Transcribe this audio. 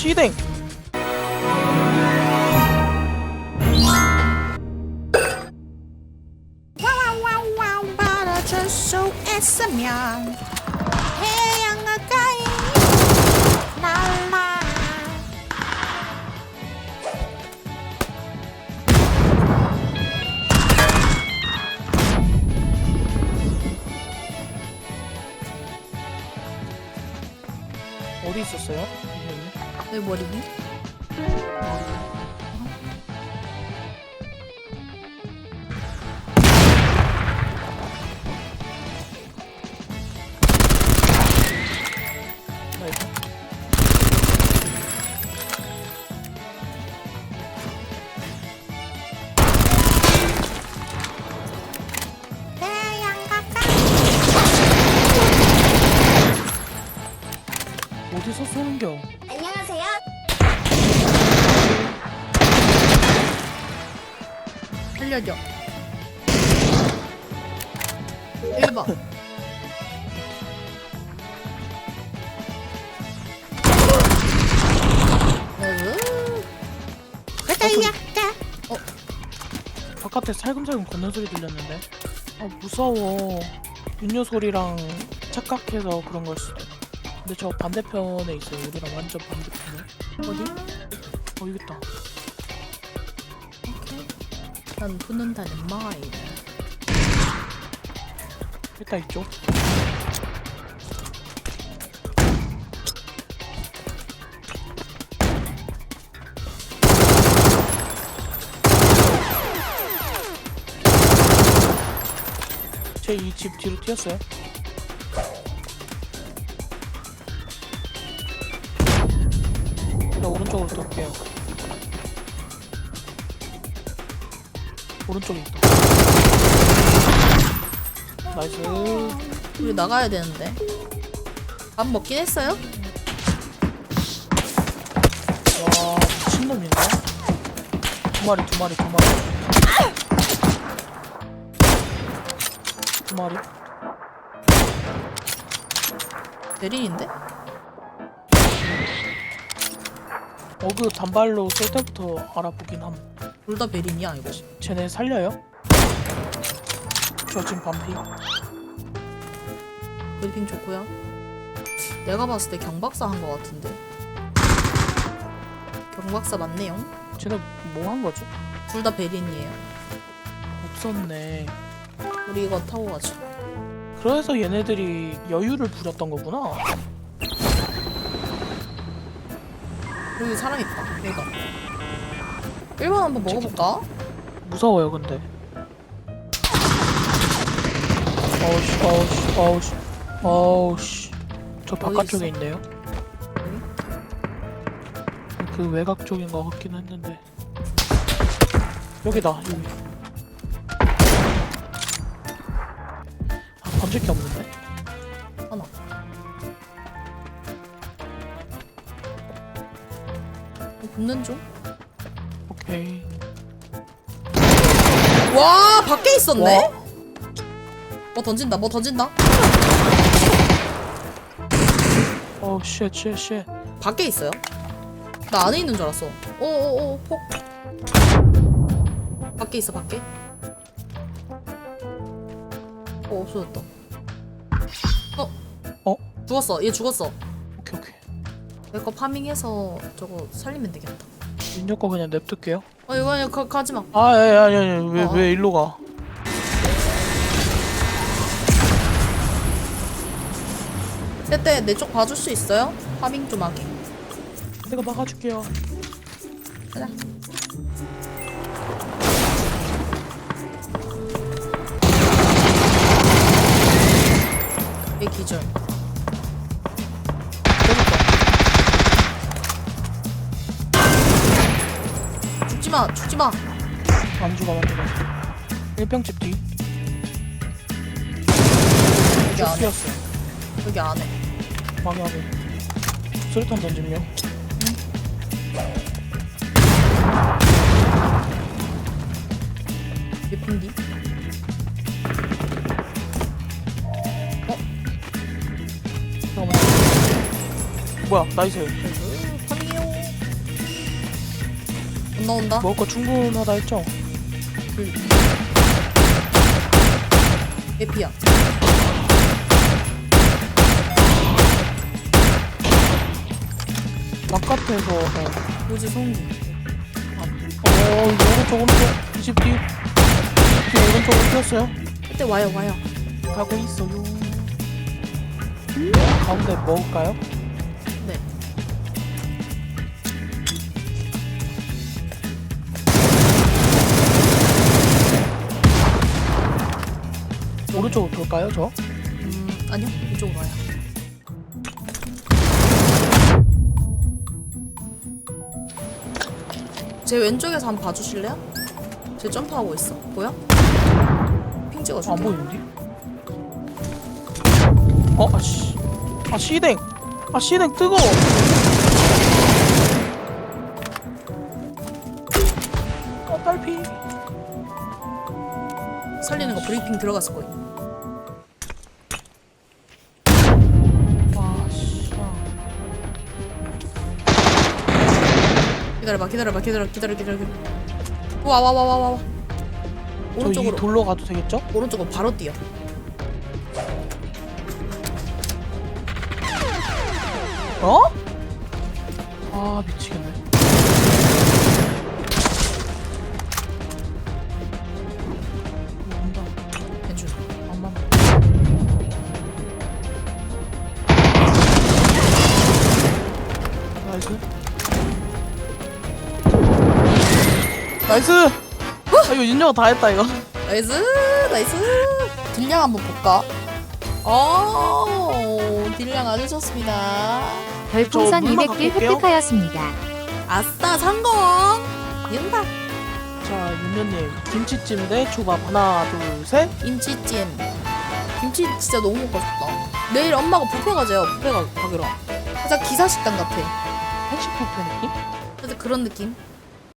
시댕. 와와와와 바라줄 수 있으면. 태양 가까이. 날라 어디 있었어요? 내 머리 어디서 쏘는겨 살려줘. 1번. 가자야 바깥에 살금살금 걷는 소리 들렸는데? 아 무서워. 윤효 소리랑 착각해서 그런 걸 수도 근데 저 반대편에 있어요. 우리랑 완전 반대편에. 어디? 어 여기 있다 난 붙는다는 마이 일단 이쪽. 제이집 뒤로 튀었어요. 나 오른쪽으로 돌게요 오른쪽에 있다 나이스 우리 나가야 되는데 밥 먹긴 했어요? 와 미친놈인가? 두 마리 두 마리 두 마리 두 마리 대리인데? 어그 단발로 쏠 때부터 알아보긴 함 둘 다 베린이야 이거 쟤네 살려요? 저 지금 반피. 브리핑 좋고요. 내가 봤을 때 경박사 한 거 같은데. 경박사 맞네요. 쟤네 뭐 한 거죠? 둘 다 베린이에요. 없었네. 우리 이거 타고 가자. 그래서 얘네들이 여유를 부렸던 거구나. 여기 사람 있다. 여기가 1번 한번 먹어볼까? 무서워요 근데. 어우씨 어우씨 어우씨 어우씨. 저 바깥쪽에 있어? 있네요. 그 외곽 쪽인 것 같긴 했는데. 여기다 여기. 아 던질 게 없는데? 하나. 붙는 중? 오케이 와 밖에 있었네? 와? 뭐 던진다 뭐 던진다 어우 쉣쉣 쉣 밖에 있어요? 나 안에 있는 줄 알았어 오오오 폭 밖에 있어 밖에 어 없어졌다 어? 어? 죽었어 얘 죽었어 내 거 파밍해서 저거 살리면 되겠다. 민혁 거 그냥 냅둘게요. 어 이거 아니 가, 가지 마. 아 아니 아니 아니. 왜 어? 왜 일로 가? 때때 내쪽 봐줄 수 있어요? 파밍 좀 하게. 내가 막아줄게요. 가자. 얘 기절 죽지마 죽지마. 안 죽어 안 죽어. 일평집 뒤. 여기 쭉 안에. 뛰었어 여기 안에. 방해하고 수류탄 던짐요 예쁜디? 잠깐만. 뭐야 나이스. 파밍해 건너온다. 먹을 거 충분하다 했죠? 에피야. 바깥에서 어, 우지 송기. 어 오른쪽 오른쪽 20 뒤. 20뒤 오른쪽으로 뛰었어요. 그때 와요 와요. 가고 있어요. 가운데 먹을까요? 오른쪽으로 돌까요 저? 음 아니요 이쪽으로 와요. 제 왼쪽에서 한번 봐주실래요? 제 점프하고 있어. 보여? 핑 안 찍어줄게. 보이는데? 어 아씨 아 시댕 아 시댕 뜨거워 어 딸피 살리는 거 브리핑. 아씨 기다려봐 기다려봐 기다려 기다려 기다려 기다려. 와와 와와와 와. 저이 오른쪽으로 돌로 가도 되겠죠? 오른쪽으로 바로 뛰어. 어? 아 미치겠네 나이스 아 이거 윤영아 다 했다 이거 나이스 나이스. 딜량 한번 볼까? 어 딜량 아주 좋습니다. 별풍선 저 물만 200개 갖고 올게요. 획득하였습니다. 아싸 성공. 윤다. 자 윤현님 김치찜 대 초밥 하나 둘 셋 김치찜. 김치 진짜 너무 먹고 싶다. 내일 엄마가 뷔페 가재요. 뷔페 가, 가기로. 살짝 기사식당 같아. 한식 뷔페 느낌? 살짝 그런 느낌.